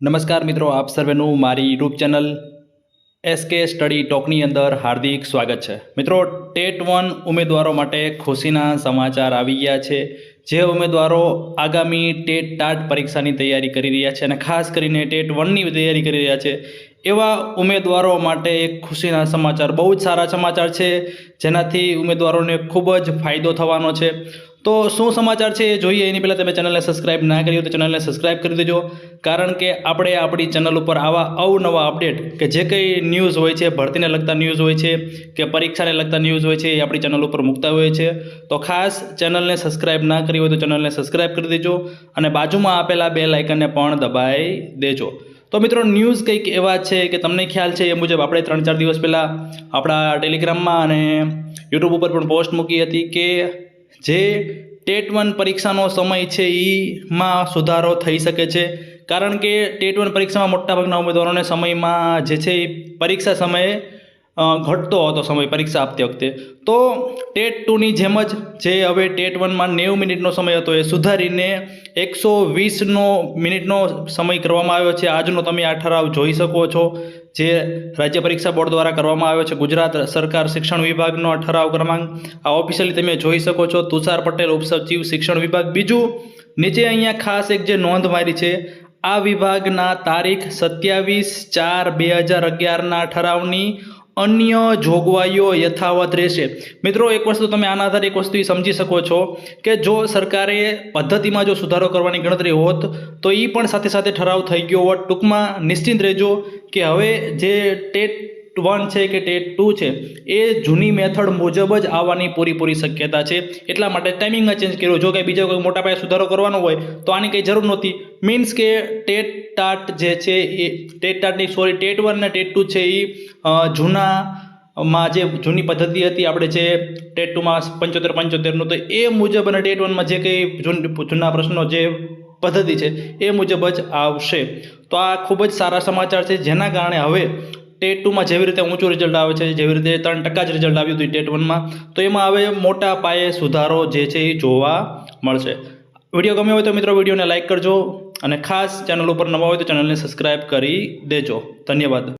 નમસ્કાર મિત્રો, આપ સર્વેનું મારી યુટ્યુબ ચેનલ એસકે સ્ટડી ટોકની અંદર હાર્દિક સ્વાગત છે. મિત્રો, ટેટ વન ઉમેદવારો માટે ખુશીના સમાચાર આવી ગયા છે. જે ઉમેદવારો આગામી ટેટ ટાટ પરીક્ષાની તૈયારી કરી રહ્યા છે અને ખાસ કરીને ટેટ વનની તૈયારી કરી રહ્યા છે, એવા ઉમેદવારો માટે એક ખુશીના સમાચાર, બહુ જ સારા સમાચાર છે. જેનાથી ઉમેદવારોને ખૂબ જ ફાયદો થવાનો છે. તો શું સમાચાર છે એ જોઈએ. એની પહેલાં તમે ચેનલને સબસ્ક્રાઇબ ના કરી હોય તો ચેનલને સબસ્ક્રાઇબ કરી દેજો. કારણ કે આપણે આપણી ચેનલ ઉપર આવા અવનવા અપડેટ કે જે કંઈ ન્યૂઝ હોય છે, ભરતીને લગતા ન્યૂઝ હોય છે કે પરીક્ષાને લગતા ન્યૂઝ હોય છે એ આપણી ચેનલ ઉપર મૂકતા હોય છે. તો ખાસ ચેનલને સબસ્ક્રાઇબ ના કરી હોય તો ચેનલને સબસ્ક્રાઇબ કરી દેજો અને બાજુમાં આપેલા બે લાઇકનને પણ દબાઈ દેજો. તો મિત્રો ન્યૂઝ કંઈક એવા છે કે તમને ખ્યાલ છે એ મુજબ આપણે ત્રણ ચાર દિવસ પહેલાં આપણા ટેલિગ્રામમાં અને યુટ્યુબ ઉપર પણ પોસ્ટ મૂકી હતી કે જે ટેટ વન પરીક્ષાનો સમય છે એમાં સુધારો થઈ શકે છે. કારણ કે ટેટ વન પરીક્ષામાં મોટાભાગના ઉમેદવારોને સમયમાં જે છે એ પરીક્ષા સમયે ઘટતો હતો સમય પરીક્ષા આપતી વખતે. તો ટેટ ટુની જેમ જ જે હવે ટેટ વનમાં નેવું મિનિટનો સમય હતો એ સુધારીને એકસો વીસનો મિનિટનો સમય કરવામાં આવ્યો છે. આજનો તમે આ ઠરાવ જોઈ શકો છો. જે રાજ્ય પરીક્ષા બોર્ડ દ્વારા કરવામાં આવ્યો છે. ગુજરાત સરકાર શિક્ષણ વિભાગનો આ ઠરાવ ક્રમાંક આ ઓફિશિયલી તમે જોઈ શકો છો. તુષાર પટેલ ઉપસચિવ શિક્ષણ વિભાગ. બીજું નીચે અહીંયા ખાસ એક જે નોંધ મારી છે, આ વિભાગના તારીખ સત્યાવીસ ચાર બે હજાર અગિયારના ઠરાવની અન્ય જોગવાઈઓ યથાવત રહેશે. મિત્રો, એક વસ્તુ તમે આના આધારે એક વસ્તુ સમજી શકો છો કે જો સરકારે પદ્ધતિમાં જો સુધારો કરવાની ગણતરી હોત, તો એ પણ સાથે સાથે ઠરાવ થઈ ગયો હોત. ટૂંકમાં નિશ્ચિંત રહેજો કે હવે જે ટેટ વન છે કે ટેટ ટુ છે, એ જૂની મેથડ મુજબ જ આવવાની પૂરીપૂરી શક્યતા છે. એટલા માટે ટાઈમિંગ ચેન્જ કર્યો. જો કે બીજો કોઈ મોટા પાયે સુધારો કરવાનો હોય, તો આની કંઈ જરૂર નહોતી. મીન્સ કે ટેટ ટાટ જે છે એ, ટેટ ટાટની સોરી ટેટ વન અને ટેટ ટુ છે એ જૂના માં જે જૂની પદ્ધતિ હતી આપણે જે ટેટ ટુમાં પંચોતેર પંચોતેરનું તો એ મુજબ અને ટેટ વનમાં જે કંઈ જૂના પ્રશ્નો જે પદ્ધતિ છે, એ મુજબ જ આવશે. તો આ ખૂબ જ સારા સમાચાર છે. જેના કારણે હવે ટેટ ટુમાં જેવી રીતે ઊંચું રિઝલ્ટ આવે છે, જેવી રીતે ત્રણ ટકા જ રિઝલ્ટ આવ્યું હતું ટેટ વનમાં તો એમાં હવે મોટા પાયે સુધારો જે છે એ જોવા મળશે. વીડિયો ગમ્યો હોય તો મિત્રો વિડીયોને લાઇક કરજો અને ખાસ ચેનલ ઉપર નવા હોય તો ચેનલને સબસ્ક્રાઈબ કરી દેજો. ધન્યવાદ.